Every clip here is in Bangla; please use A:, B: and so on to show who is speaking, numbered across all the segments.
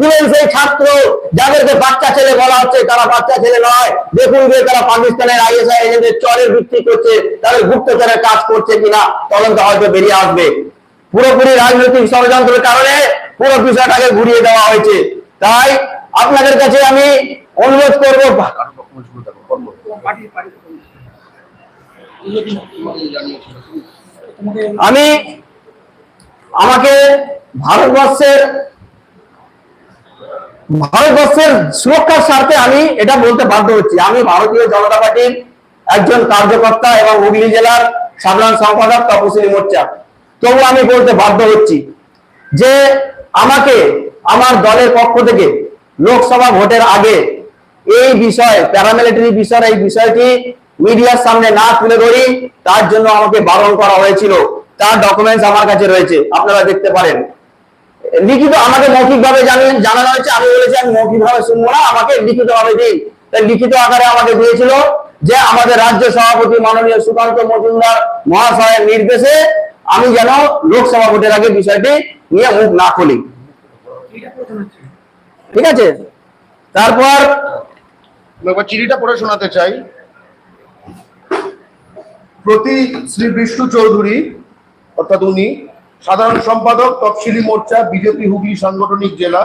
A: দিলেন সেই ছাত্র যাদেরকে বাচ্চা ছেলে বলা হচ্ছে, তারা বাচ্চা ছেলে নয়। দেখুন যে তারা পাকিস্তানের আইএসআই এজেন্টের চরের ভিত্তি করছে, তাদের গুপ্তচরের কাজ করছে কিনা, তদন্ত হয়তো বেরিয়ে আসবে। পুরোপুরি রাজনৈতিক ষড়যন্ত্রের কারণে পুরো বিষয়টাকে ঘুরিয়ে দেওয়া হয়েছে। তাই আপনাদের কাছে আমি অনুরোধ করব। আমি, আমাকে ভারতবর্ষের ভারতবর্ষের সুরক্ষার স্বার্থে আমি এটা বলতে বাধ্য হচ্ছি। আমি ভারতীয় জনতা পার্টির একজন কার্যকর্তা এবং হুগলি জেলার সাধারণ সম্পাদক তপশিলী মোর্চা। তবু আমি বলতে বাধ্য হচ্ছি যে আমাকে আমার দলের পক্ষ থেকে লোকসভা ভোটের আগে এই বিষয় প্যারামিলিটারি বিষয়, এই বিষয়টি মিডিয়ার সামনে না তুলে ধরি, তার জন্য আমাকে বারণ করা হয়েছিল। তার ডকুমেন্টস আমার কাছে রয়েছে, আপনারা দেখতে পারেন। লিখিত আমাকে মৌখিক ভাবে জানেন জানানো হয়েছে, আমি বলেছি, আমি মৌখিক ভাবে শুনব না, আমাকে লিখিত ভাবে দিই তাই লিখিত আকারে আমাকে দিয়েছিল যে আমাদের রাজ্য সভাপতি মাননীয় সুকান্ত মজুমদার মহাশয়ের নির্দেশে আমি যেন লোকসভা ভোটের আগে বিষয়টি নিয়ে মুখ না খুলি। ঠিক আছে? তারপর
B: চিঠিটা পড়ে শোনাতে চাই। প্রতি শ্রী বিষ্ণু চৌধুরী, অর্থাৎ উনি সাধারণ সম্পাদক তফসিলি মোর্চা, বিজেপি হুগলি সাংগঠনিক জেলা।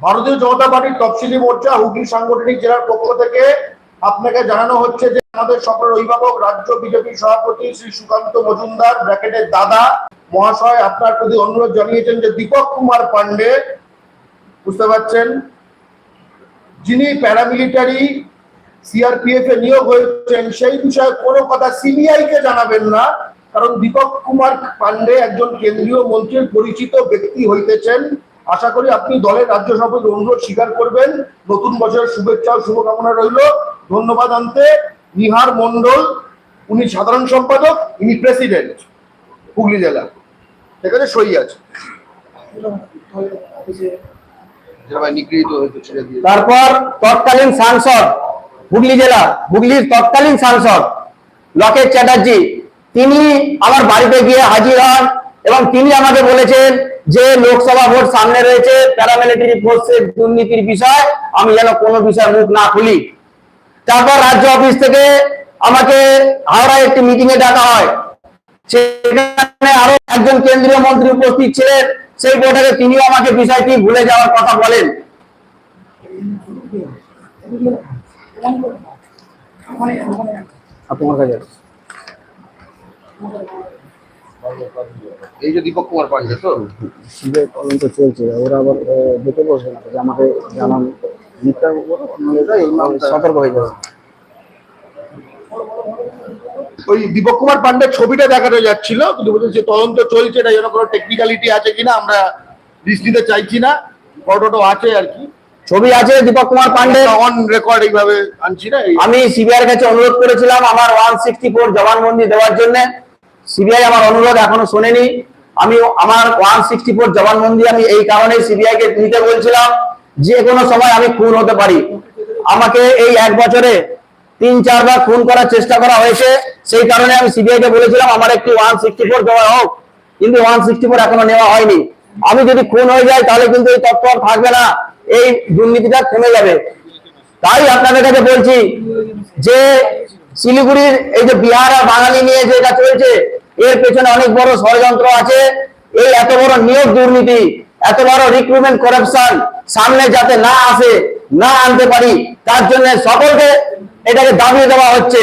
B: ভারতীয় জনতা পার্টির তফসিলি মোর্চা, হুগলি সাংগঠনিক জেলার পক্ষ থেকে আপনাকে জানানো হচ্ছে যে আমাদের সকল অভিভাবক, রাজ্য বিজেপি সভাপতি শ্রী সুকান্ত মজুমদার, ব্র্যাকেটের দাদা মহাশয়, আপনার প্রতি অনুরোধ জানিয়েছেন যে দীপক কুমার পান্ডে বুঝতে পারছেন? যিনি প্যারামিলিটারি সিআরপিএফ এ নিয়োগ হয়েছেন, সেই বিষয়ে কোনো কথা সিবিআই কে জানাবেন না। কারণ দীপক কুমার পান্ডে একজন কেন্দ্রীয় মন্ত্রীর পরিচিত ব্যক্তি হইতেছেন। আশা করি আপনি দলের রাজ্য সভাপতির অনুরোধ স্বীকার করবেন। নতুন বছরের শুভেচ্ছা ও শুভকামনা রইল। ধন্যবাদ আনতে। নিহার মন্ডল উনি সাধারণ সম্পাদক ইনি প্রেসিডেন্ট হুগলি জেলা। সেখানে সই আছে। ছেড়ে দিয়ে।
A: তারপর তৎকালীন সাংসদ হুগলি জেলা হুগলির তৎকালীন সাংসদ লকেট চ্যাটার্জি তিনি আমার বাড়িতে গিয়ে হাজির হন এবং তিনি আমাকে বলেছেন যে লোকসভা ভোট সামনে রয়েছে প্যারামিলিটারি ফোর্সের দুর্নীতির বিষয়, আমি যেন কোনো বিষয় মুখ না খুলি। তারপর রাজ্য অফিস থেকে আমাকে হাওড়ায় একটি মিটিং এ ডাকা হয়। সেখানে আরও একজন কেন্দ্রীয় মন্ত্রী উপস্থিত ছিলেন। সেই বৈঠকে তিনিও আমাকে বিষয়টি ভুলে যাওয়ার কথা বলেন। কাছে
B: এই যে দীপক কুমার পান্ডে তো?
A: সিবিআই তদন্ত চলছে। ওরা আবার আহ, দেখে বসে না যে আমাকে জানান সতর্ক হয়ে যাবে
B: ওই দীপক কুমার পান্ডের ছবিটা দেখানো যাচ্ছিল কিন্তু যে তদন্ত চলছে এটা যেন কোনো টেকনিক্যালিটি আছে কিনা আমরা রিস্ক নিতে চাইছি না। ফটোটো আছে আর কি।
A: ছবি আছে দীপক কুমার পান্ডে
B: অন রেকর্ড এইভাবে আনছি না
A: আমি সিবিআই কাছে অনুরোধ করেছিলাম আমার ওয়ান সিক্সটি ফোর জবানবন্দি দেওয়ার জন্য। সিবিআই আমার অনুরোধ এখনও শোনেনি। আমি আমার ওয়ান সিক্সটি ফোর জবানবন্দি আমি এই কারণে সিবিআই কে নিতে বলছিলাম যে কোনো সময় আমি খুন হতে পারি। আমাকে এই এক বছরে তিন চারবার খুন করার চেষ্টা করা হয়েছে। সেই কারণে আমি সিবিআই কে বলেছিলাম, আমার একটি ওয়ান সিক্সটি ফোর দেওয়া হোক। কিন্তু ওয়ান সিক্সটি ফোর এখনও নেওয়া হয়নি। আমি যদি খুন হয়ে যাই, তাহলে কিন্তু এই তত্ত্ব আর থাকবে না। এই দুর্নীতিটা থেমে যাবে। তাই আপনাদের কাছে বলছি যে শিলিগুড়ির এই যে বিহার আর বাঙালি নিয়ে যে এটা চলছে এর পেছনে অনেক বড় ষড়যন্ত্র আছে। এই এত বড় নিয়োগ দুর্নীতি, এত বড় রিক্রুটমেন্ট করাপশন সামনে যাতে না আসে, না আনতে পারি, তার জন্য সকলকে এটাকে দাবিয়ে দেওয়া হচ্ছে।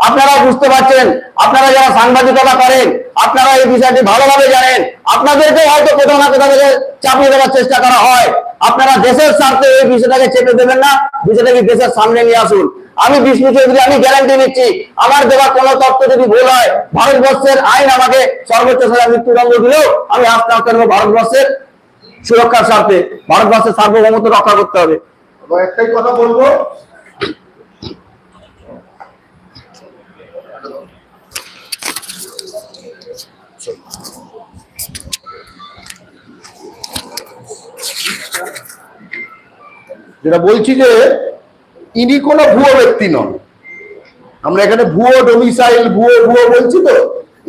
A: আপনারা বুঝতে পারছেন, আপনারা যারা সাংবাদিকতা করেন, আপনারা এই বিষয়টি ভালোভাবে জানেন আপনাদেরকে হয়তো কোথাও না কোথাও থেকে চাপিয়ে দেওয়ার চেষ্টা করা হয়। আপনারা দেশের স্বার্থে এই বিষয়টাকে চেপে দেবেন না, বিষয়টাকে দেশের সামনে নিয়ে আসুন। আমি বিষ্ণু চৌধুরী, আমি গ্যারান্টি নিচ্ছি, আমার দেওয়া কোনো তথ্য যদি ভুল হয়, ভারতবর্ষের আইন আমাকে সর্বোচ্চ সাজা মৃত্যুদণ্ড দিলেও আমি আস্তে আস্তে ভারতবর্ষের সুরক্ষার স্বার্থে, ভারতবর্ষের সার্বভৌমত্ব রক্ষা করতে হবে।
B: একটাই কথা বলব যেটা বলছি যে ইনি কোনো ভুয়ো ব্যক্তি নন। আমরা এখানে ভুয়ো ডোমিসাইল ভুয়ো ভুয়ো বলছি তো,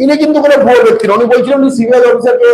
B: ইনি কিন্তু কোনো ভুয়ো ব্যক্তি নন। উনি বলছিলেন উনি সিভিল অফিসারকে